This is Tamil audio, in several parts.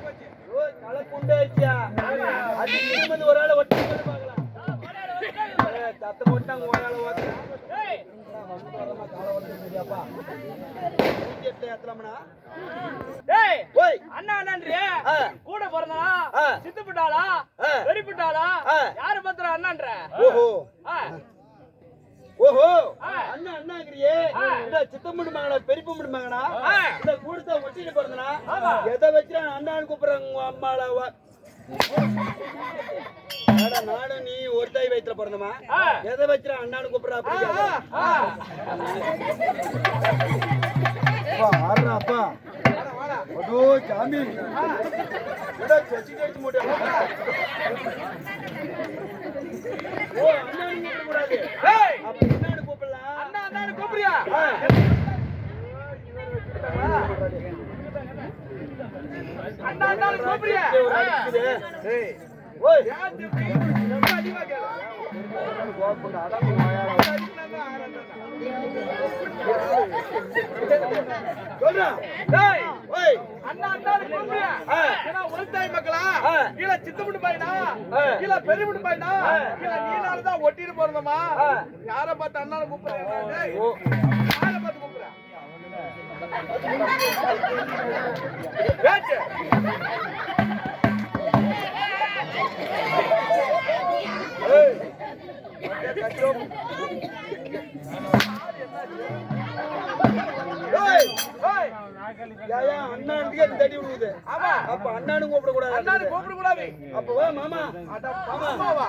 போச்சு. ஓ, களை புண்டாயிடுச்சியா அது திரும்ப ஒரு ஆளை ஒட்டி பார்க்கலாம். தத்தை போட்டாங்க ஒரு ஆளை ஓட்டுறேன் அண்ணா அண்ணான்றியே. கூட பிறந்தா ஆ. சித்துப்பிட்டாளா? ஆ. வெறிப்பிட்டாளா? ஆ. யாரு பத்திரம் அண்ணான்ற? ஓஹோ. ஓஹோ. ஆ. அண்ணா அண்ணாங்கிறியே. இந்த சித்தம் முடிமாங்கடா பெரியப்ப முடிமாங்கடா ஆ. இந்த கூடுத்த ஒட்டிட்டு பிறந்தனா. எதை வச்சு அண்ணான்னு கூப்பிடுறாங்க ஏடா, நானும் நீ ஒரு தாய் வயித்துல பிறந்தமா. எதை வச்சு அண்ணான்னு கூப்பிடுறா அப்படி கேக்குறா. ஆ. அப்பா அதோ சாமி. ஓ கூப்பிடக்கூடாது. ஏய், அப்ப என்னன்னு கூப்பிடலாம் அண்ணா அண்ணான்னு கூப்பிடுறியா ஆ. அண்ணா அண்ணா ஆ. ஏன்னா உளுத்தாய் மக்களா. இல்ல சித்தமுட்டு பையனா. இல்ல பெரியமுட்டு பையனா. இல்ல நீனால தான் ஒட்டிட்டு போறதமா. யார பார்த்து அண்ணான்னு கூப்பிடுறேன் யார பார்த்து கூப்பிடுறேன் ஏய், ஏயா. அண்ணானுக்கே தடி விடுது ஆமா. அப்ப அண்ணானு கூப்பிட கூடாது அண்ணான்னு கூப்பிட கூடாது அப்ப வா. மாமா அட போங்கடா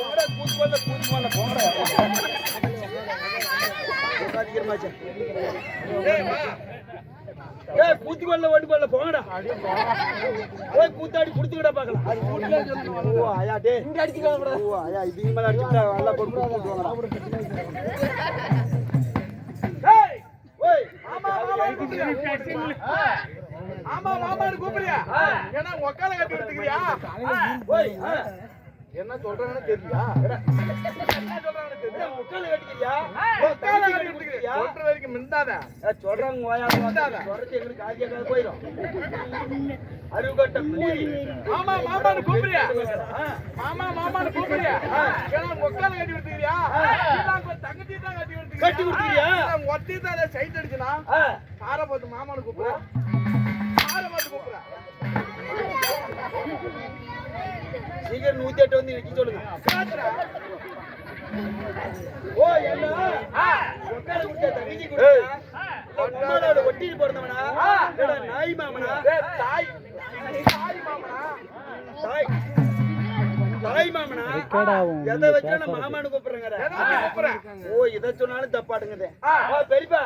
வரல கூத்து வரல போங்கடா ஏய் கூத்தி வரல ஓடி வரல போங்கடா. ஓய் கூத்தாடி குடுத்துக்கடா பார்க்கலாம். ஓ ஆயா டே இங்க அடிச்சுக்க கூடாது ஓ ஆயா இது மேல அடிச்சுட்டா நல்லா போட்டு கூட்டு வாங்கடா. டேய் ஓய் ஆமா கூப்பிடுறியா ஆமா மாமான்னு கூப்பிடுறியா? ஏன்னா உக்கால கட்டி எடுத்துக்கிறியா ஓய் ஆ. என்ன சொல்றாங்கன்னு தெரியல என்ன சொல்றாங்கன்னு தெரியல முக்கால கட்டிக்கிறியா? உக்கால கட்டி எடுத்துக்கிறியா சொல்ற வரைக்கும் மிண்டாத. சொல்றாங்க ஓயா சொல்றது எங்களுக்கு ஆகிய போயிடும் அருகட்ட மாமா மாமான்னு கூப்பிடுறியா. மாமா மாமான்னு கூப்பிடுறியா? ஏன்னா உக்கால கட்டி இல்ல தங்கச்சி தான் கட்டி எடுத்துக்கிறியா கட்டி ஒத்தி தான் சைட் அடிச்சுனா. காரை பார்த்து மாமான்னு கூப்பிடுற. காரை பார்த்து கூப்பிடுற. சீக்கிரம் நூத்தி எட்டு வந்து நிக்க சொல்லுங்க. ஓ என்ன? ஒட்டிட்டு பிறந்தவனா நாய் மாமனா? தாய். தாய் மாமனா? தாய். தாய் மாமனா? எதை வச்சா நான் மாமான்னு கூப்பிடுறேங்க ஓ இதை சொன்னாலும் தப்பாடுங்கதே பெரியப்பா.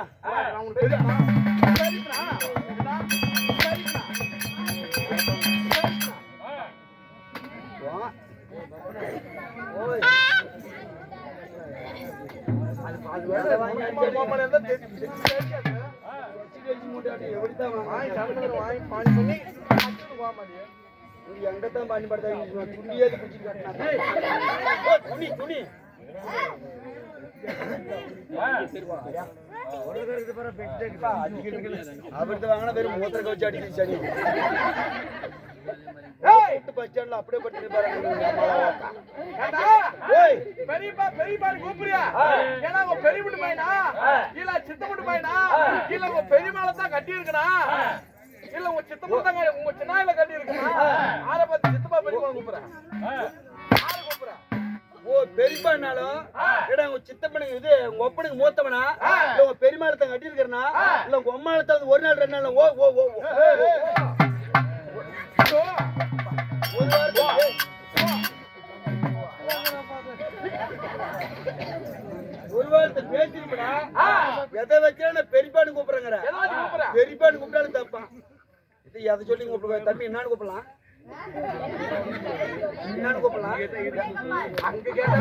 பானி பண்ணி சாப்பிட்டு துணியாவது பிடிச்சிட்டு துணி துணி அவர்கிட்ட வாங்கினா வெறும் மூத்திர கவச்சு அடிக்குது விட்டு பஸ் ஸ்டாண்ட்ல அப்படியே படுத்துட்டு பாருங்க பெரியப்பா பெரியப்பான்னு கூப்பிடுறியா ஏன்னா உங்க பெரிய வீட்டு பையனா? இல்ல சித்த வீட்டு பையனா? இல்ல உங்க பெரியமால தான் கட்டி இருக்கனா இல்ல உங்க சித்தப்பா தான் கட்டி- உங்க சின்னாயில கட்டி இருக்கனா பார்த்து சித்தப்பா பெரியப்பா கூப்பிடுறேன் ஆளை கூப்பிடுறேன் ஓ பெரியப்பானாலும் ஏடா உங்க சித்தப்பனுக்கு இது உங்க ஒப்பனுக்கு மூத்தவனா? இல்ல உங்க பெரியமாளத்தை கட்டி இருக்கிறனா இல்ல உங்க ஒரு நாள் ரெண்டு நாள் ஓ ஓ ஓ ஓ. ஒரு வாரத்துக்கு ஒரு வாரத்தை பேசிருப்படா எதை வச்சா நான் பெரியப்பான்னு கூப்பிடுறேங்கிற ஏதாவது பெரியப்பான்னு கூப்பிட்டாலும் தப்பா இது எதை சொல்லி கூப்பிடுவேன் தம்பி என்னன்னு கூப்பிடலாம் என்னன்னு கூப்பிடலாம் அங்க கேட்டா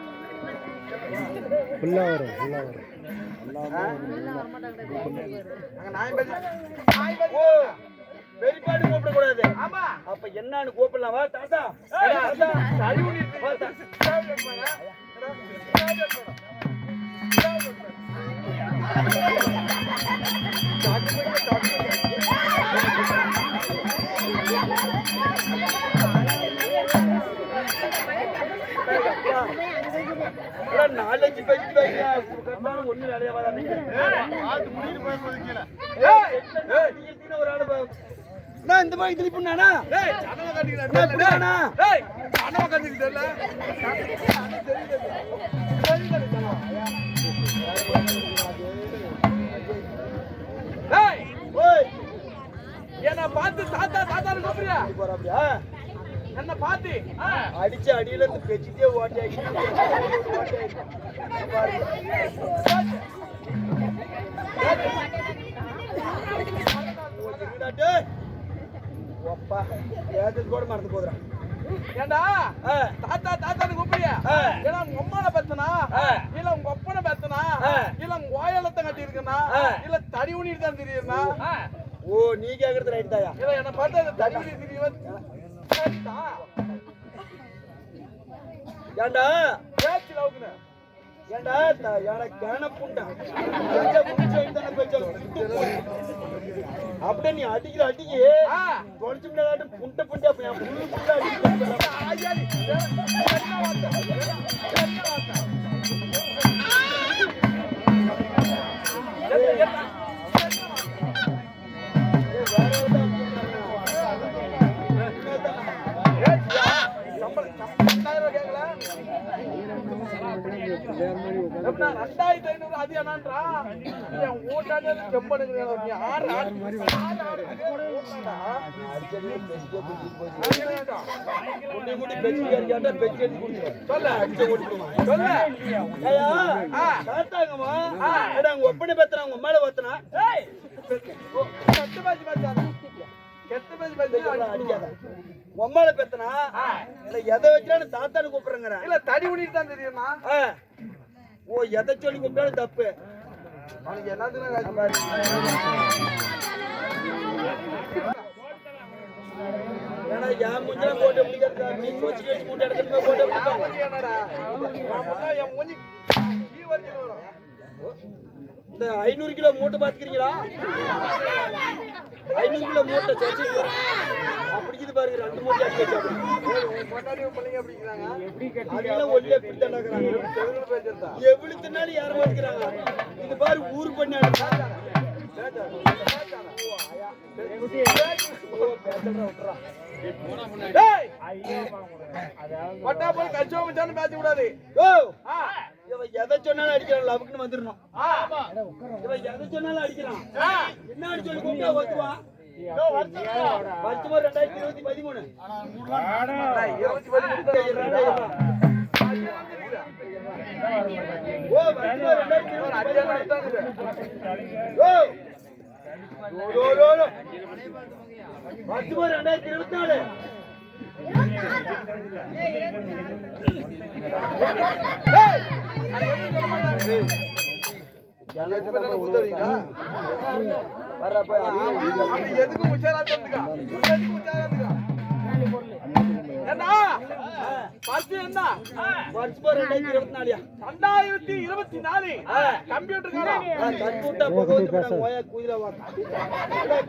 ஃபுல்லாக வரும் ஃபுல்லாக வரும் வெளிப்பாடு கூப்பிடக்கூடாது அப்ப என்னன்னு கூப்பிடலாம் வா தாத்தா தாத்தா கழிவு நீர் நாலஞ்சு வைங்க. கட்டாலும் ஒண்ணும் வேலையா வராது. ஒரு ஆளு நான் இந்த மாதிரி திருப்பி நானா என்னை பார்த்து தாத்தா தாத்தான்னு கூப்பிடுறியா? போற அப்படியா என்னை பார்த்து அடிச்ச அடியில இருந்து பெச்சிட்டே ஓட்டாக்கி ஒப்பா ஏதாவது கூட மறந்து போதுறான் ஏண்டா? தாத்தா தாத்தான்னு கூப்பிடுறியா? ஆ. ஏன்னா உங்க அம்மானை பெத்தனா. இல்ல உங்க அப்பனை பெத்தனா. இல்ல உங்க ஓயலத்தை கட்டி இருக்கனா. இல்ல தடி உனிட்டு தான் தெரியுமா ஓ நீ கேக்குறது ரைட் தாயா? இல்ல என்ன பார்த்து தடி உனி தெரியுமா. ஏண்டா? பேச்சு லவுக்குன ஏண்டா? ஏடா கேன புண்டா. அப்படியே நீ அடிக்கிற அடிக்கு. தொலைச்சு முன்னாடி புண்ட புண்டா என் புல்லு புண்டா அடிக்கிற ரெண்டாயிரம் கேட்கல ரெண்டாயிரத்தி ஐநூறு அது என்னன்றா என் ஊட்டாண்டே செம்பனுக்கு ஆறு ஆறு பெச்சு கேட்டா பெச்சு சொல்ல அடிச்சு ஓட்டிடுவான் சொல்ல ஐயா உங்க ஒப்பனை பத்தினா மேல பத்தினா ஏய் கெட்ட பேச்சு பேசாத கெட்ட பேச்சு அடிக்காத உம்மால பெத்தனா? இல்ல எதை வச்சாலும் தாத்தான்னு கூப்பிடுறேங்கிறேன் இல்ல தடி உனிட்டு தான் தெரியுமா? ஆ. ஓ எதை சொல்லி கூப்பிட்டாலும் தப்பு. அவனுக்கு எல்லாத்துக்கும் ஏன்னா என் முஞ்சில போட்டு பிடிக்கிறதா நீ கொச்சி கழிச்சு மூட்டை எடுத்துட்டு போட்டு என் மூஞ்சி இந்த ஐநூறு கிலோ மூட்டை பாத்துக்கிறீங்களா ஐநூறு கிலோ மூட்டை சொச்சு அப்படிக்குது பாருங்க ரெண்டு மூட்டை பேசுறதா எவ்வளவு தின்னாலும் யாரும் இது பாரு ஊரு பண்ணி அடிச்சா. டேய் பட்டா போய் மச்சான்னு பேச கூடாது ஓ இவன் எதை சொன்னாலும் அடிக்கிறான் லபக்குன்னு வந்துடணும் இவன் எதை சொன்னாலும் அடிக்கிறான் என்ன சொல்லி கூப்பிட்டா ஒத்துவான் ரெண்டாயிரத்தி இருபத்தி பதிமூணு இருபத்தி பதிமூணு ஓ ரெண்டாயிரத்தி இருபத்தி ஓ ஓ, ஓ, ரெண்டாயிரத்தி இருபத்தி நாலு வர்றப்ப எதுக்கு உச்சாரா தந்துக்கா எதுக்கு உச்சாரா தந்துக்கா என்ன பத்து என்ன வருஷமா ரெண்டாயிரத்தி இருபத்தி நாலுயா? ரெண்டாயிரத்தி இருபத்தி நாலு. கம்ப்யூட்டர் காலம் கம்ப்யூட்டா போக வந்து ஓயா குயில வாங்க.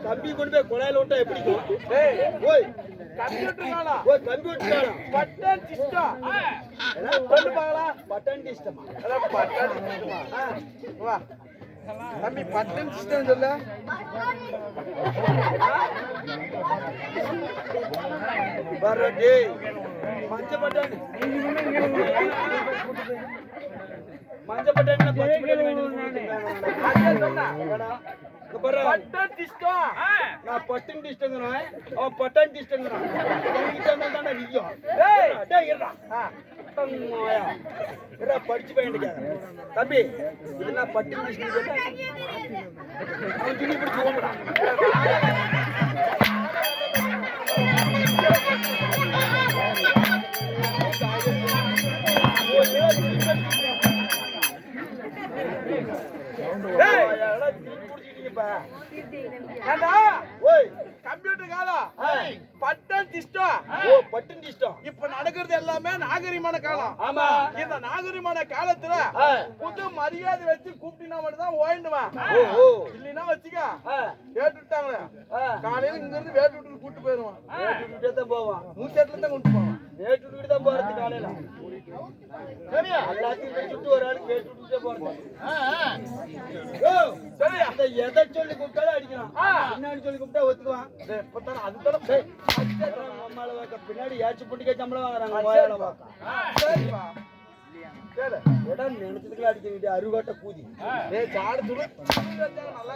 கம்பி கொண்டு போய் குழாயில விட்டா எப்படி ஓய். கம்ப்யூட்டர் காலம் ஓய் கம்ப்யூட்டர் காலம் பட்டன் சிஸ்டம். பார்க்கலாம் பட்டன் அதான் பட்டன் சிஸ்டமா? வா. தம்பி பட்டன் சிஸ்டம் சொல்ல வர்ற டேய் மஞ்ச பட்டன் மஞ்ச பட்டன் பச்சை பட்டன் பட்டன் திஷ்டம் நான் பட்டன் டிஸ்டங்கிறான் அவன் பட்டன் டிஸ்டங்கிறான் தானே. இருடா, படிச்சு பையன் தம்பி இது நான் பட்டன் டிஸ்டங் அவன் துணி பிடிச்சி ஓடுறான் கம்ப்யூட்டர் காலம் பட்டன் திஷ்டம் பட்டன் திஷ்டம் இப்ப நடக்கிறது எல்லாமே நாகரிகமான காலம் ஆமா இந்த நாகரிகமான காலத்துல ஆ. புது மரியாதை வச்சு கூப்பிட்டீங்கன்னா மட்டும் தான் ஓயிடுவேன் இல்லைன்னா வச்சுக்க ஆ கேட்டுட்டாங்க ஆ காலையில இங்க இருந்து வேட்டு விட்டு கூட்டு போயிருவான் வேட்டுக்கிட்டே தான் போவான் மூச்சேட்டுல தான் கொண்டு போவான் வேட்டுக்கிட்டு தான் போறது காலையில. சரியா எல்லாத்தையும் சுட்டு ஒரு ஆள் கேட்டு விட்டுட்டே போறது சரி அந்த எதை சொல்லி கூப்பிட்டாலும் அடிக்கலாம். பின்னாடி சொல்லி கூப்பிட்டா ஒத்துக்குவான். டேய், இப்பதானே அதுதானே பின்னாடி ஏச்சு புட்டிக்க சம்பளம் வாங்குறாங்க சரிப்பா. சரி இடம் நினைச்சதுக்குள்ள அடிக்க வேண்டிய அருவாட்ட கூதி. துளு வச்சாங்க, நல்லா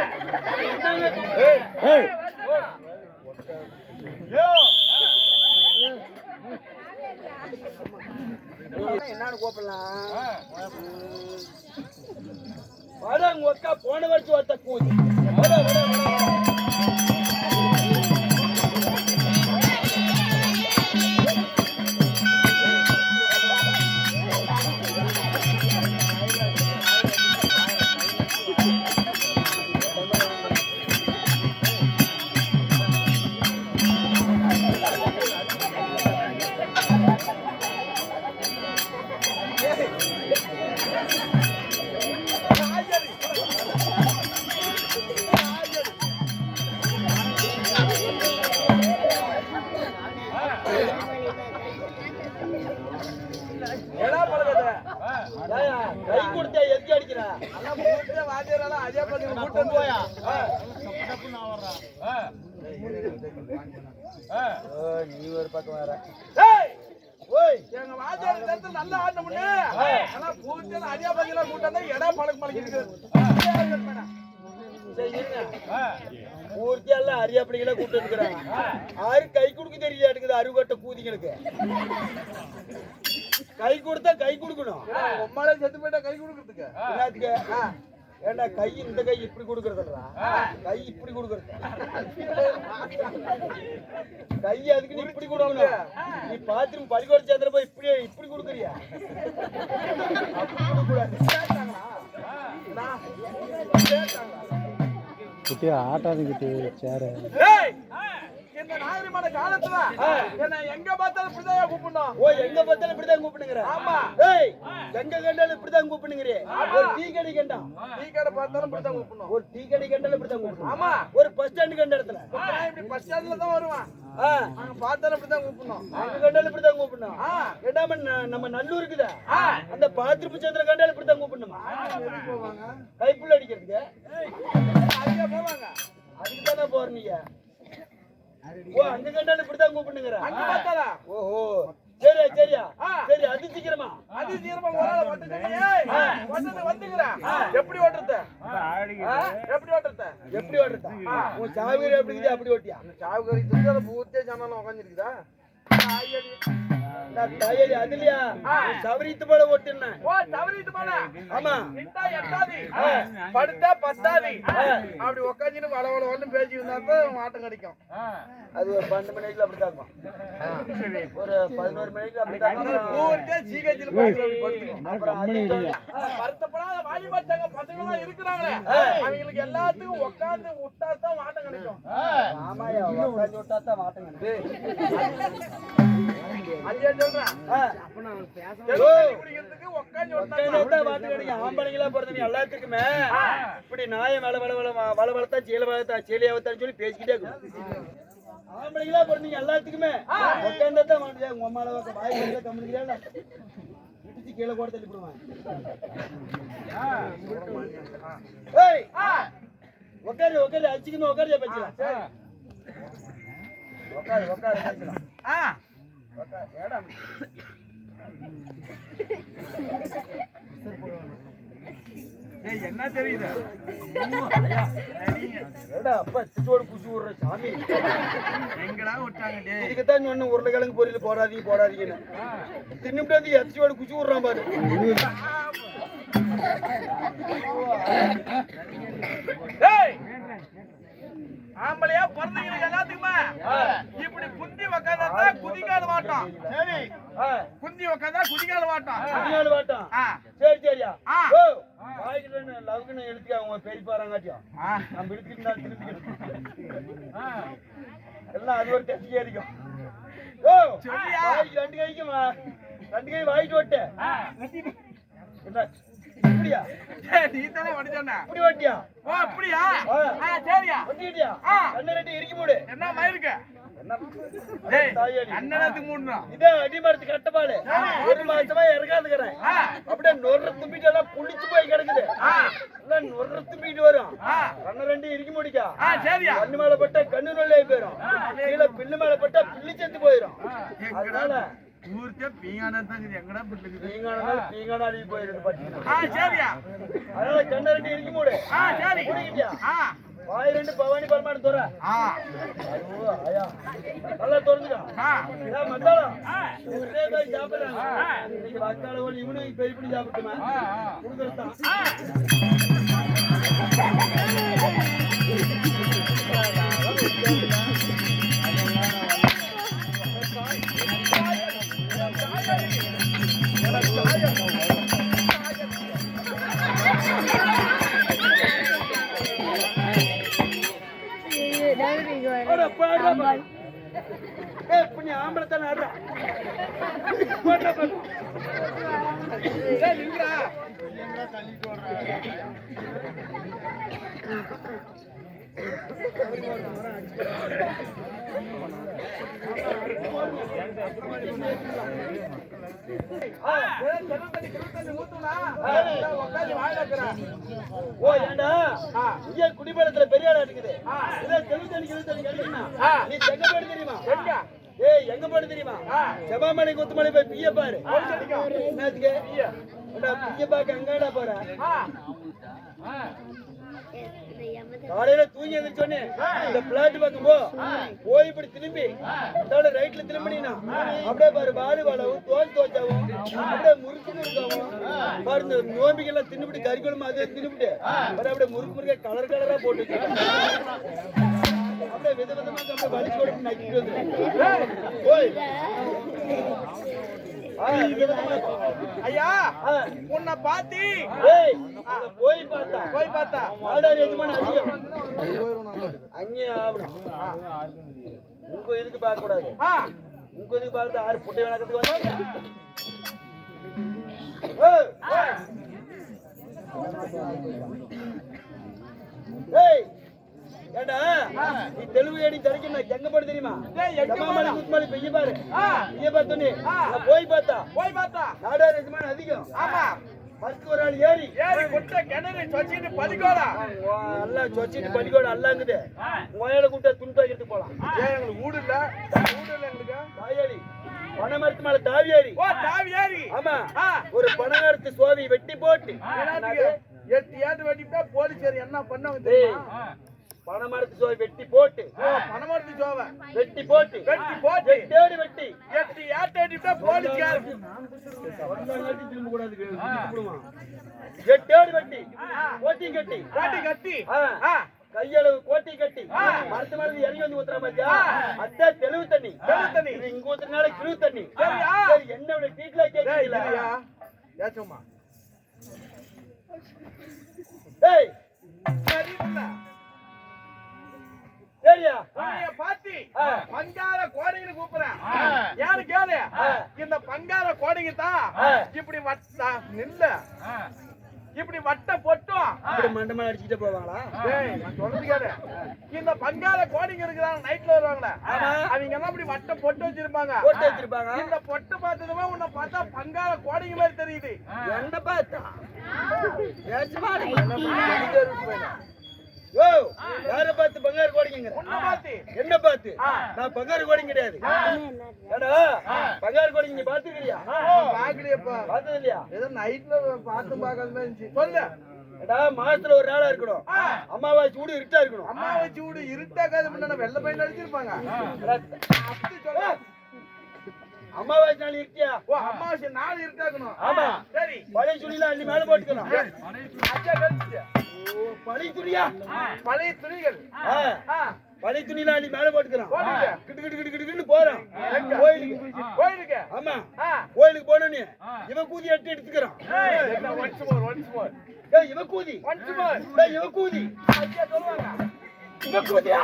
கை கொடுத்தா எதுக்கு அடிக்கிறா? வாத்தியாரெல்லாம் அதே பண்ணி மூட்டை போயா? நீ ஒரு பக்கம் வேற டேய் ஓய். எங்க வாத்தியார் தெரிஞ்சு நல்லா ஆடின முன்னே ஆனா பூட்டில அதே பதில கூட்டம் தான் எடா பழக்க பழக்கி அரியாப்படிகளை கூப்பிட்டு இருக்கிறாங்க ஆறு கை கொடுக்க தெரியல எடுக்குது அருகட்ட கூதிங்களுக்கு கை கொடுத்தா கை கொடுக்கணும். உம்மாலே செத்து போயிட்டா கை கொடுக்கறதுக்கு. என்னத்துக்கு ஏண்டா கை இந்த கை இப்படி கொடுக்கறதுடா கை இப்படி கொடுக்கறது. கை அதுக்கு நீ இப்படி கொடுக்கணும். நீ பாத்ரூம் பள்ளிக்கூட சேர்ந்துற போய் இப்படி இப்படி கொடுக்குறியா? குட்டியா ஆட்டாதுக்கிட்டு சேர. இந்த நாகரிகமான காலத்துல என்ன எங்க பார்த்தாலும் இப்படிதான் கூப்பிடணும். ஓ எங்க பார்த்தாலும் இப்படிதான் கூப்பிடுங்கிற. ஆமா. ஏய் எங்க கண்டாலும் இப்படிதான் கூப்பிடுங்கிறே. ஒரு டீ கடை கண்டா. டீ கடை பார்த்தாலும் இப்படிதான் கூப்பிடணும். ஒரு டீ கடை கண்டாலும் இப்படிதான் கூப்பிடணும். ஆமா. ஒரு பஸ் ஸ்டாண்டு கண்ட இடத்துல. இப்படி பஸ் ஸ்டாண்ட்ல தான் வருவான். அங்க பார்த்தாலும் இப்படிதான் கூப்பிடணும். அங்க கண்டாலும் இப்படிதான் கூப்பிடணும். ரெண்டாம நம்ம நல்லூர் இருக்குதா. அந்த பாத்ரூம் சந்திர கண்டாலும் இப்படிதான் கூப்பிடணுமா? கைப்புள்ள அடிக்கிறதுக்கு? அங்கே போவாங்க அதுக்கு தானே போற நீங்க ஓ அங்க கண்டாலும் இப்படிதான் கூப்பிடுங்கிற அங்க பார்த்தாலா ஓஹோ. சரியா சரியா. சரி அது சீக்கிரமா. அது தீரமா ஒரு ஆள் வந்துட்டேன் ஏய் வந்து வந்துக்கிறேன் எப்படி ஓட்டுறது? எப்படி ஓட்டுறது? எப்படி ஓடுறதா உன் எப்படி இருக்குது அப்படி ஓட்டியா? சாவு கறி திருச்சால பூத்தே ஜனால உட்காந்துருக்குதா நான் தாயலி அதுலயா? சவரித்து போல ஓட்டுனேன் ஓ ஆமா. எட்டாதி. படுத்தா பத்தாதி. அப்படி உட்காந்துட்டு வள வள வளன்னு பேசி இருந்தா மாட்டம் கிடைக்கும் அது ஒரு பன்னெண்டு மணிக்கு அப்படிதான் இருக்கும். ஒரு பதினோரு மணிக்கு அப்படிதான் இருக்கும். ஊருக்கே சீக்கிரத்தில் வருத்தப்படாத வாலிபத்தங்க பசங்க எல்லாம் இருக்கிறாங்களே அவங்களுக்கு எல்லாத்துக்கும் உட்காந்து விட்டா தான் மாட்டம் கிடைக்கும் ஆமாயா உட்காந்து விட்டா தான் மாட்டேங்க அதே சொல்றேன் ஆ. தண்ணி குடிக்கிறதுக்கு உட்காந்து உட்காந்து விட்டா விட்டா மாட்டு கிடைக்கும் எல்லாத்துக்குமே இப்படி நாய வள வள வள வள வளர்த்தா சீல வளர்த்தா சீலையாவத்தான்னு சொல்லி பேசிக்கிட்டே இருக்கும் ஆம்பளைங்களா பிறந்தீங்க எல்லாத்துக்குமே உட்காந்தா தான் மாட்டியா உங்க அம்மால வாய் கம்முனிக்கிறா இடிச்சு கீழே கூட தள்ளி போடுவான் உட்காரு உட்காரு அடிச்சுக்கணும் உட்காரு பேசலாம் உட்காரு உட்காரு பேசலாம். என்ன தெரியுது? ஏடா அப்பா சிட்டோடு குச்சி விடுற சாமி. எங்கடா விட்டாங்க டேய்? இதுக்கு தான் சொன்ன உருளைக்கிழங்கு பொரியல் போடாதீங்க போடாதீங்கன்னு. தின்னுட்டு வந்து எத்தியோடு குச்சி விடுறான் பாரு. ஆம்பளையா பிறந்தவங்களுக்கு எல்லாத்துக்குமே. இப்படி குந்தி உக்காந்தா குதிக்காத மாட்டோம் சரி. குந்தி உக்காந்தா குதிக்காத மாட்டோம் வாட்டம். ஆ. சரி சரியா. வாய்க்கிட்டு லவ்க்குன்னு எழுத்துக்க அவங்க பெரியப்பாராங்காட்டியும் நம்ம இழுத்துக்கிட்டு திருப்பிக்கணும் எல்லாம் அது ஒரு டெஸ்ட் அடிக்கும் ஓ. ரெண்டு கைக்கும். ரெண்டு கை வாங்கிட்டு ஓட்டு. என்ன? இப்படியா டேய், நீ தானே இப்படி ஓ அப்படியா? ஆ. ஆ சரியா. ஒட்டிக்கிட்டியா ஆ. கண்ணு ரெண்டு இறுக்கி மூடு. என்ன மயிருக்கு என்ன? டேய் தாயடி. அண்ணனத்துக்கு மூடணும் இதே அடிமரத்து கட்டப்பாடு ஒரு மாசமா இறக்காதுக்கிறேன். ஆ. அப்படியே நொற தும்பிட்டு எல்லாம் புளிச்சு போய் கிடக்குது. ஆ. எல்லாம் நொற தும்பிட்டு வரும். கண்ணு ரெண்டு இறுக்கி முடிக்கா. கண்ணு மேல பட்டா கண்ணு நொல்லையே போயிடும் கீழே பில்லு மேல பட்டா பில்லு செத்து போயிடும் அதனால ஊர்த்தே பீங்கானதாங்க எங்கடா பிள்ளைக்குது பீங்கான பீங்கான அழுகி போயிடுது பாத்தீங்கன்னா ஆ சரியா. அதனால கண்ணு ரெண்டு இறுக்கி மூடு. ஆ சரி. முடிக்கிட்டியா ஆ. வாய் ரெண்டு பவானி பரமாடு தோற. ஆ. ஐயோ ஆயா நல்லா திறந்துக்கா ஆ. ஏன் மத்தாளம் எத்தனை பேர் சாப்பிடுறாங்க. இன்னைக்கு மத்தாளம் ஒண்ணு இவனு இப்ப இப்படி சாப்பிட்டுமா? கொடுக்கறதான் அட ஆம்பளை தானே ஆடுறா. பாடுறா? பாடு. பெரிய ஆளா இருக்குது நீ தெரியுமா ஏய் எங்க போடு தெரியுமா போய் பிய பாரு என்னத்துக்கு பிய பாக்க எங்கடா போற காலையில தூங்கி எழுந்திரிச்சோன்னே இந்த பிளாட் பக்கம் போ போய் இப்படி திரும்பி அதோட ரைட்ல திரும்பினா அப்படியே பாரு பாரு வாழவும் தோல் தோச்சாவும் அப்படியே முறுக்கு முறுக்காவும் பாரு இந்த நோம்பிக்கெல்லாம் தின்னுபிட்டு கறி அதே தின்னுபிட்டு பாரு அப்படியே முறுக்கு முறுக்க கலர் கலரா போட்டு அப்படியே வித விதமாக அப்படியே வலிச்சு கொடுத்து நக்கிட்டு வந்து போய். ஐயா உன்னை பாத்தி. போய் பார்த்தா. போய் பார்த்தா. மாடாரி எஜமான அதிகம் அங்கே ஆகணும் உங்க இதுக்கு பார்க்க கூடாது உங்க இதுக்கு பார்த்து ஆறு புட்டை வணக்கத்துக்கு வந்தாங்க. ஏய் ஏண்டா? நீ தெலுங்கு எங்க போடு தெரியுமா? போடா? குத்துமணி பெய்ய பாரு. பெய்ய பார்த்தோன்னே. நான் போய் பார்த்தா. போய் பார்த்தா. நாடார் எஜமான அதிகம். ஆமா. பத்து ஒரு ஆள் ஏறி. ஏறி குட்ட கிணறு சொச்சிட்டு பலிக்கோடா எல்லாம் சொச்சிட்டு பள்ளிக்கூட அல்லாங்குது முயல கூட்ட துணி துவைக்கிறதுக்கு போலாம். ஏன் எங்களுக்கு வீடு இல்ல. வீடு இல்ல எங்களுக்கு. தாயாடி பனைமரத்து மேல தாவி ஏறி ஓ தாவி ஏறி ஆமா ஒரு பனமரத்து சோவி வெட்டி போட்டு? எட்டு ஏட்டு வெட்டிட்டா போலீஸ் என்ன டேய், தெரியுமா பனமரத்து சோவி வெட்டி போட்டு பணமரத்து சோவை. வெட்டி போட்டு வெட்டி போட்டு. வெட்டேடி வெட்டி. எட்டு ஏட்டு போலீஸ்கார. வெட்டேடி வெட்டி கோட்டி கட்டி. பாட்டி கட்டி. ஆ. ஆ. கையளவு கோட்டி கட்டி. மரத்து மேல இறங்கி வந்து ஊத்துற பாத்தியா ஆ. அதான் தெளிவு தண்ணி. தெளிவு தண்ணி. இங்க ஊத்துறனால கிழிவு தண்ணி. என்னோட வீட்டுல கேட்கல இல்லையா ஏச்சம்மா டேய் சரி இல்ல சரியா உன்னைய பாத்தி. பங்கார கோடின்னு கூப்பிடுறேன். யாரு கேளு. இந்த பங்கார கோடிங்க தான். இப்படி வட்ட நில்ல. இப்படி வட்ட பொட்டும் இப்படி மண்டமா அடிச்சுட்டு போவாங்களா? சொல்றது கேளு. இந்த பங்கார கோடிங்க இருக்கிறாங்க நைட்ல வருவாங்களே. அவங்க எல்லாம் இப்படி வட்ட பொட்டு வச்சிருப்பாங்க. போட்டு வச்சிருப்பாங்க. இந்த பொட்டு பார்த்ததுமே உன்னை பார்த்தா பங்கார கோடிங்க மாதிரி தெரியுது. என்ன பார்த்தா? யோ யாரை பார்த்து பங்காரு கோடிங்க? உன்னை பார்த்து. என்ன பார்த்து? நான் பங்காரு கோடிங்க கிடையாது. ஏடா பங்காரு கோடிங்க நீ பாத்துக்கிறியா பாக்கலையப்பா பார்த்தது இல்லையா ஏதோ நைட்ல பார்த்து பார்க்காத மாதிரி இருந்துச்சு. சொல்லு. மாசத்துல ஒரு நாளா இருக்கணும். அம்மாவாய் சூடு இருட்டா இருக்கணும். அம்மா வச்சு விடு இருட்டாக்காது முன்ன வெள்ளை பையன் அடிச்சிருப்பாங்க. அம்மாவாய் நாள் இருக்கியா? ஓ அமாவாசை நாள் இருட்டாக்கணும் ஆமா. சரி. பழைய துணிலாம் அள்ளி மேல போட்டுக்கணும் பழைய துணியா பழைய துணிகள். பழைய துணிலாம் அள்ளி மேல போட்டுக்கணும் போட்டுக்க. கிட்டு கிட்டு கிட்டு கிட்டுன்னு போறோம். கோயிலுக்கு. போயிருக்கு ஆமா. கோயிலுக்கு போனோன்னு இவன் கூதி எட்டு எடுத்துக்கிறான் இவன் கூதி. இவன் கூதி. இவன் கூதியா?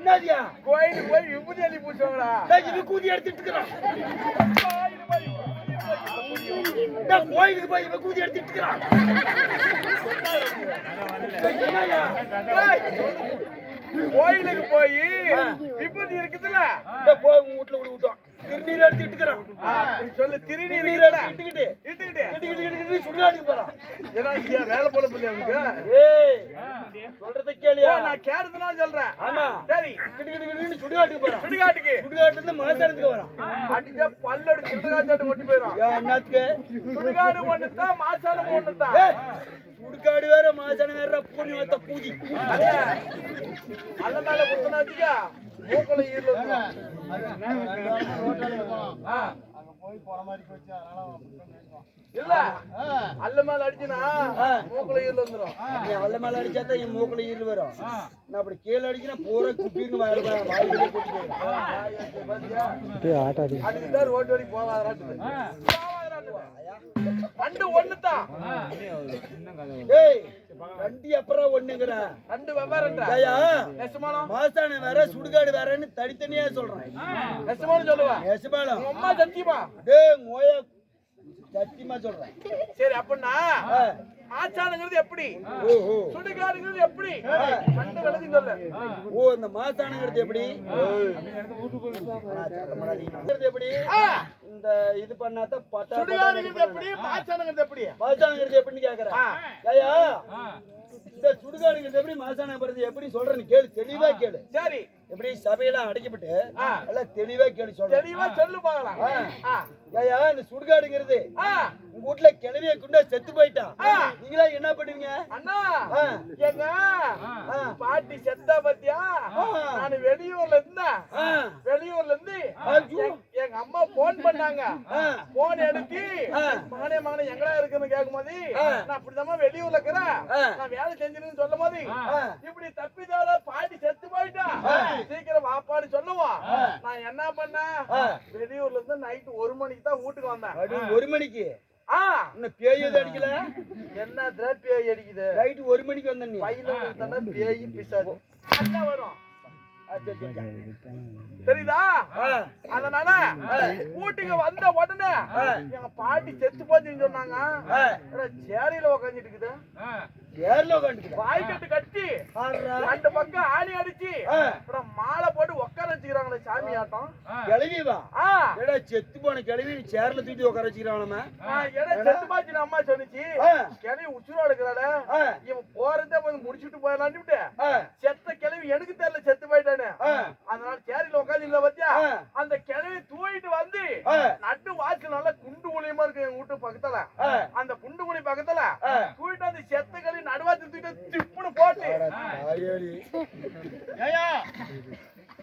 என்னதியா? கோயிலுக்கு போய் விபூதி அள்ளி பூசுவாங்களா? கூதி எடுத்துட்டு இருக்கிறான் கோயிலுக்கு போய் விபூதி எடுத்துட்டு இருக்கிறான் கோயிலுக்கு போய் விபூதி இருக்குதுல்ல? போய் வீட்டுல விட்டு விட்டோம் திருநீர் ஆ, அப்படி சொல்லு திருநீர் இட்டுக்கிட்டு கிட்டு கிட்டு கிட்டு கிட்டு சுடுகாட்டுக்கு போறான் ஏன்னா வேலை போல பிள்ளை அவனுக்கு ஏய் சொல்றத கேளியா நான் கேட்டதுனால சொல்றேன். ஆமா. சரி. கிட்டு கிட்டு கிட்டு கிட்டு சுடுகாட்டுக்கு போறான் சுடுகாட்டுக்கு. சுடுகாட்டுல இருந்து மாசானத்துக்கு வரான் அடிச்சா பல்லடு சுடுகாட்டு ஒட்டி போயிடும். என்னத்துக்கு சுடுகாடு ஒண்ணுதான் மாசாலம் ஒண்ணுதான் ஏய், சுடுகாடு வேற மாசானம் வேற புண்ணி வத்த பூஜி. அல்ல மேல குத்தனாச்சுக்கா. மூக்கல ஈரல இல்ல. அல்ல மேல அடிச்சுனா மூக்கல ஈரல வந்துரும். நீ அல்ல மேல அடிச்சாதான் என் மூக்குல ஈரல் வரும். நான் அப்படி கீழே அடிக்கினா பூரா குப்பின்னு வாயில போய் வாயிலே போட்டு போயிடும். அதுக்கு தான் ரோட்டு வரைக்கும் போவாதாராட்டு ரெண்டு ஒண்ணுதான் வண்டி அப்புறம் ஒண்ணுங்கிற ரெண்டு நெசமானம் மாசானம் வேற சுடுகாடு வேறன்னு தனித்தனியா சொல்றேன். நெசமானம் சொல்லுவேன் நெசமாலம் உங்க அம்மா சத்தியமா? டேய் மோய சத்தியமா சொல்றேன். சரி அப்படின்னா ஆ, ஆச்சாரங்கிறது எப்படி? ஓஹோ சுடுகாடுங்கிறது எப்படி? ரெண்டு சொல்லு. ஓ இந்த மாசானங்கிறது எப்படி? எப்படி ஆ, இந்த இது பண்ணாத பட்டா சுடுகாடுங்கிறது எப்படி? மாச்சானங்கிறது எப்படி? மாசானங்கிறது எப்படின்னு கேக்குறேன். ஐயா இந்த சுடுகாடுங்கிறது எப்படி? மாசானம் படுறது எப்படி சொல்றேன்னு கேளு தெளிவா கேளு. சரி. எப்படி சபையெல்லாம் அடைக்கப்பட்டு. எல்லாம் தெளிவா கேளு சொல்றேன். தெளிவா சொல்லு பார்க்கலாம் ஆ. ஐயா இந்த சுடுகாடுங்கிறது உங்க வீட்டுல கிளவிய குண்டா செத்து போயிட்டா ஆ. நீங்களா என்ன பண்ணுவீங்க அண்ணா ஆ. பாட்டி செத்தா பத்தியா. நான் வெளியூர்ல இருந்தேன் ஆ. வெளியூர்ல இருந்து. எங்க- அம்மா போன் பண்ணாங்க. போன் எடுத்து ஆ. மகனே மகனே எங்கடா இருக்குன்னு கேட்கும் போது. நான் அப்படிதான் வெளியூர்ல இருக்கிறேன். நான் வேலை செஞ்சிருன்னு சொல்லும் போது. இப்படி தப்பிதால பாட்டி செத்து போயிட்டா ஆ. சீக்கிரம் வாப்பாடு சொல்லுவா ஆ. நான் என்ன பண்ணேன். வெளியூர்ல இருந்து நைட் ஒரு மணிக்கு தான் வீட்டுக்கு வந்தேன் ஒரு மணிக்கு இன்னும் பேய் எதுவும் அடிக்கல? என்ன பேய் அடிக்குது? ஒரு மணிக்கு வந்த நீ. பையில பேய் பிசாது. வரும். தெரியுதா. அதனால வீட்டுக்கு வந்த உடனே. எங்க பாட்டி செத்து போச்சுன்னு சொன்னாங்க. சேரியில உக்காந்துட்டு இருக்குது உட்காந்துக்கிறேன் வாய் கட்டு கட்டி ரெண்டு பக்கம் ஆணி அடிச்சு. அப்புறம் மாலை போட்டு வச்சுக்கிறாங்களே சாமி ஆட்டம் கிளவி வா ஆ ஏடா செத்து போன கிளவி சேர்ல தூக்கி உட்கார வச்சுக்கிறான் ஏடா செத்து போச்சுன்னு அம்மா சொன்னிச்சு. கிளவி உச்சுரா எடுக்கிறாள. இவன் போறதே வந்து முடிச்சுட்டு போயிடலான்னு. செத்த கிளவி எனக்கு தெரியல செத்து போயிட்டானு. அதனால சேரியில உட்காந்து இல்ல பத்தியா. அந்த கிளவி தூக்கிட்டு வந்து. நட்டு வாசல் நல்லா குண்டு குழியமா இருக்கு எங்க வீட்டு பக்கத்துல. அந்த குண்டு குழி பக்கத்துல ஆ. தூக்கிட்டு வந்து செத்த கிளவி நடுவாத்தி தூக்கிட்டு திப்புன்னு போட்டு தாயாடி.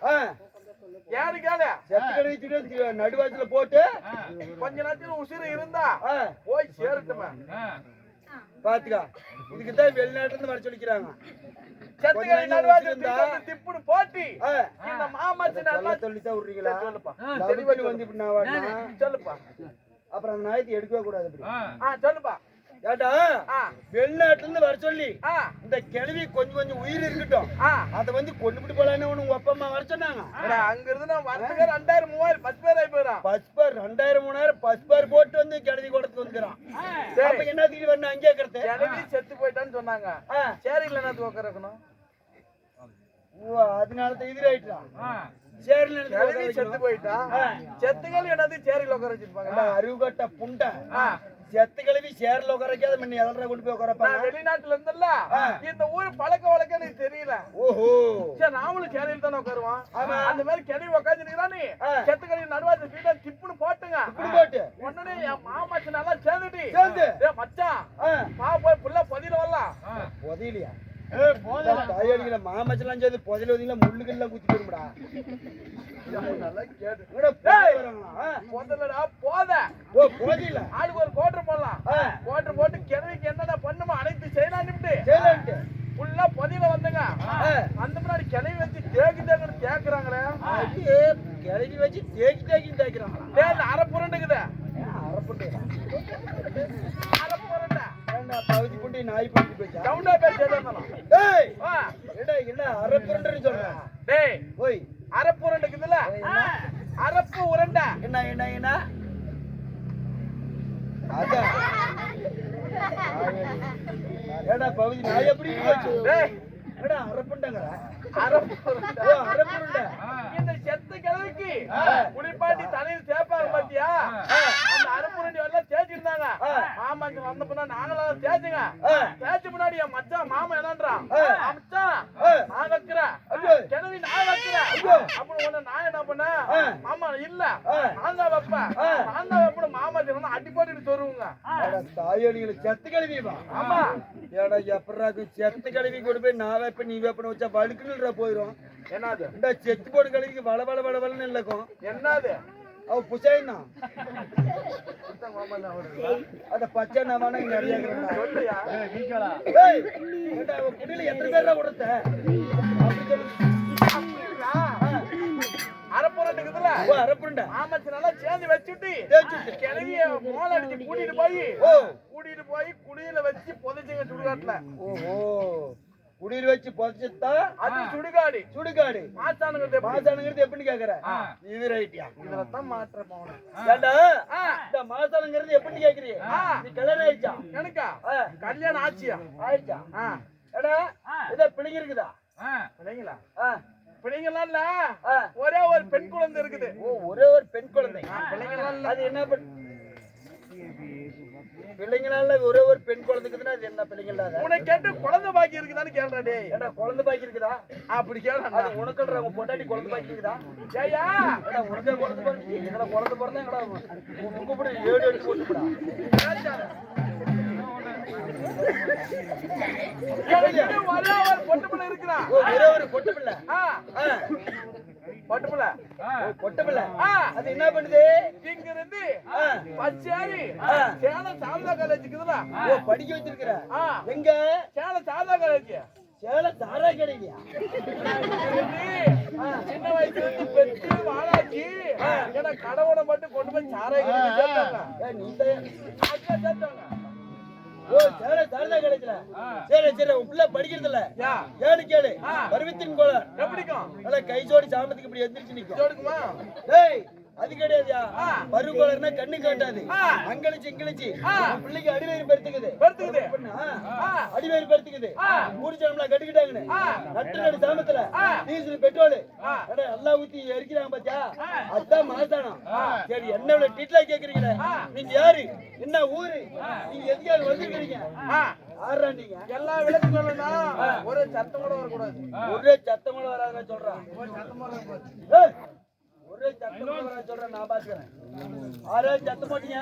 ஆ. ஏன்னு கேளு செத்து கடை நடுவாத்துல போட்டு கொஞ்ச நேரத்துல உசுறு இருந்தா போய் சேரட்டுமே? பாத்துக்கா. இதுக்குதான் வெளிநாட்டுல இருந்து வர சொல்லிக்கிறாங்க. திப்புன்னு போட்டு. இந்த மாமாச்சு நல்லா சொல்லித்தான் விடுறீங்களா? சொல்லுப்பா. வந்து இப்படி நான் சொல்லுப்பா. அப்புறம் அந்த நாயத்தை எடுக்கவே கூடாது சொல்லுப்பா. ஏட்டா வெளிநாட்டுல இருந்து வர சொல்லி இந்த கிழவி கொஞ்சம் கொஞ்சம் உயிர் இருக்கட்டும். அதை வந்து கொண்டு விட்டு போலான்னு உங்க அப்பா அம்மா வர சொன்னாங்க. அங்க இருந்து நான் வரதுக்கு ரெண்டாயிரம் மூவாயிரம் பத்து பேர் ஆகி போயிடும். பஸ்பர் ரெண்டாயிரம் மூணாயிரம் பஸ்பர் போட்டு வந்து கிழவி கொடுத்து வந்துக்கிறான். சரி. அப்ப என்னத்துக்கு வரணும்? அங்கே இருக்கிறது. கிளவி செத்து போயிட்டான்னு சொன்னாங்க. ஆ. சேரியில என்ன உட்காரக்கணும் ஓ, அதனால தான் எதிராயிட்டான் சரில செத்து போயிட்டா செத்துகள் என்னது? சேரியில உட்கார வச்சிருப்பாங்க. அருகட்ட புண்டை. ஆ. செத்து கழுவி சேர்ல உட்காரக்காத முன்ன எதனா கொண்டு போய் நான் உட்காரப்பாங்க வெளிநாட்டுல இருந்தல்ல. இந்த ஊர் பழக்க வழக்கம் எனக்கு தெரியல. ஓஹோ. சரி நாமளும் சேலையில் தானே உட்காருவோம். அந்த மாதிரி கிளவி உட்காந்துருக்கிறானே ஆ. செத்து கழிவு நடுவாது வீட்டை திப்புன்னு போட்டுங்க. போட்டு. உடனே என் மாமாச்சு நல்லா சேர்ந்துட்டு. சேர்ந்து. மச்சான். பா போய் புள்ள பதில வரலாம். புதையலையா? தாயடிகளை மாமச்செல்லாம் சேர்ந்து புதையில வந்தீங்களா குத்தி நல்லா கேட்டு புதையல் போத. ஓ புதையில. ஆளுக்கு ஒரு கோட்டர் போடலாம். கோட்டர் போட்டு கிழவிக்கு என்னென்ன பண்ணுமோ அனைத்து செய்யலாம் செய்யலான்ட்டு. ஃபுல்லா பதில வந்துங்க. அந்த முன்னாடி கிளவி வச்சு தேக்கு தேக்குன்னு கேக்குறாங்களே அப்படியே கிளவி வச்சு தேக்கி தேக்கி தேய்க்கிறாங்களா அரை சவுண்டா பேசி என்ன அரப்புண்டுன்னு சொல்றேன் டேய் ஓய். அரை புரண்டுக்குதுல அரப்பு உருண்டை. என்ன என்ன என்ன? அதான் ஏடா பகுதி நாய் எப்படி போச்சு? டேய். ஏடா அரப்புண்டங்கடா அரப்பு அரப்புண்டை இந்த செத்த கிழவிக்கு குளிப்பாட்டி தலையில் தேய்ப்பாங்க பாத்தியா அந்த அரப்புரண்டி எல்லாம் தேய்ச்சிருந்தாங்க ஆ. மாமாக்கு வந்த பின்னா நாங்களும் தேய்ச்சுங்க. தேய்ச்ச முன்னாடி என் மச்சான் மாமா என்னன்றான். மச்சான். நான் வைக்கிறேன். கிழவி நான் வைக்கிறேன். அப்புறம் உடனே நான் என்ன பண்ணேன். மாமா இல்ல. நான் தான் வைப்பேன். நான் தான் வைப்பேன் மாமா சொன்னா அடி தாயோடிகளை செத்து கழுவிமா ஆமா. ஏடா எப்படாக்கு செத்து கழுவி கொண்டு போய் நான் வைப்பேன் நீ வைப்பேன்னு வச்சா வழுக்குன்னு போயிடும் என்னது? இந்த செத்து போடு கழுவிக்கு வள வள வள வளன்னு இல்லக்கும். என்னது? அவ புசாயினா அந்த பச்சை நவான நிறைய குடியில எத்தனை பேரா கொடுத்த? ஓ அரப்புண்டா மாமச்சு நல்லா சேர்ந்து வச்சுட்டு. கிளவிய மோள அடிச்சு கூட்டிட்டு போய் கூட்டிட்டு போய் குடியில வச்சு புதைச்சுங்க சுடுகாட்டுல. ஓஹோ. குடியில் வச்சு புதைச்சுட்டா அது சுடுகாடு. சுடுகாடு. மாசானுங்கிறது? மாசானுங்கிறது எப்படின்னு கேக்குற? இது ரைட்டியா இதுலதான் மாற்றம் ஏண்டா? இந்த மாசானுங்கிறது எப்படின்னு கேக்குறீங்க ஆ. நீ கல்யாணம் ஆயிடுச்சா? எனக்கா? கல்யாணம் ஆச்சியா? ஆயிடுச்சா? ஏடா இத பிள்ளைங்க இருக்குதா பிள்ளைங்களா பிள்ளைங்களாம் இல்ல. ஒரே ஒரு பெண் குழந்தை இருக்குது. ஓ ஒரே ஒரு பெண் குழந்தை. பிள்ளைங்களாம் அது என்ன பிள்ளைங்களால ஒரே ஒரு பெண் குழந்தை இருக்குதுன்னா அது என்ன பிள்ளைங்க இல்லாத உன்னை கேட்டு குழந்தை பாக்கி இருக்குதான்னு கேள்றா டேய். ஏடா குழந்தை பாக்கி இருக்குதா? அப்படி கேள்றா அது உனக்குன்ற உன் பொண்டாட்டி குழந்தை பாக்கி இருக்குதா? ஏயா ஏடா உனக்கே குழந்தை பிறந்து எங்கடா குழந்தை பிறந்தா எங்கடா உங்க கூட ஏழு எடுத்து போட்டுடா எனக்கு ஒரே ஒரு பொட்டு பிள்ளை இருக்கிறா ஒரே ஒரு பொட்டு பிள்ளை அது என்ன பண்ணுது இங்க இருந்து பச்சேரி சேலம் சாரதா காலேஜ் ஓ படிக்க வச்சிருக்கிற எங்க சேலம் சாரதா காலேஜ் சேலம் தாரா கிடைக்கியா சின்ன வயசுல இருந்து பெற்று வாழாச்சி ஏன்னா கடவுளை மட்டும் கொண்டு போய் சாராய நீ தான் சேர்த்தாங்க. சரி சரி உன் பிள்ளை படிக்கிறது இல்ல. யா, ஏழு கேளு. பருவத்தின் நல்லா கை ஜோடி சாமத்துக்கு இப்படி எந்திரிச்சு நிக்கும். அது கிடையாதுயா. பருவ கண்ணு காட்டாது. ஆ. அங்கழிச்சு இங்கழிச்சு ஆ. உன் பிள்ளைக்கு அடிவயிறு பெருத்துக்குது. பெருத்துக்குது. அடிவயிறு பெருத்துக்குது. மூடிச்சனம்லாம் கட்டிக்கிட்டாங்கன்னு. நட்டு நடு சாமத்துல. Diesel petrol. எல்லாம் ஊத்தி எரிக்கிறாங்க பாத்தியா. அதான் மாசானம் சரி என்ன இவ்வளவு டீட்லா கேக்குறீங்களே. நீங்க யாரு? என்ன ஊரு? நீங்க எதுக்காக வந்திருக்கீங்க ஆ, ஆறா நீங்க? எல்லா விளக்கும் சொல்லணும்னா ஒரு சத்தம் கூட வரக்கூடாது. ஒரே சத்தம் கூட வராதுன்னு சொல்றான் ஒரு சத்தம் சொல்றேன் நான் பாத்துக்கிறேன். ஆறே சத்தம் போட்டீங்க.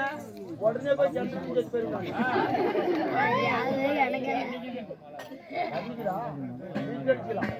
உடனே போய் செத்து போயிருக்காங்க அடிக்கலாம்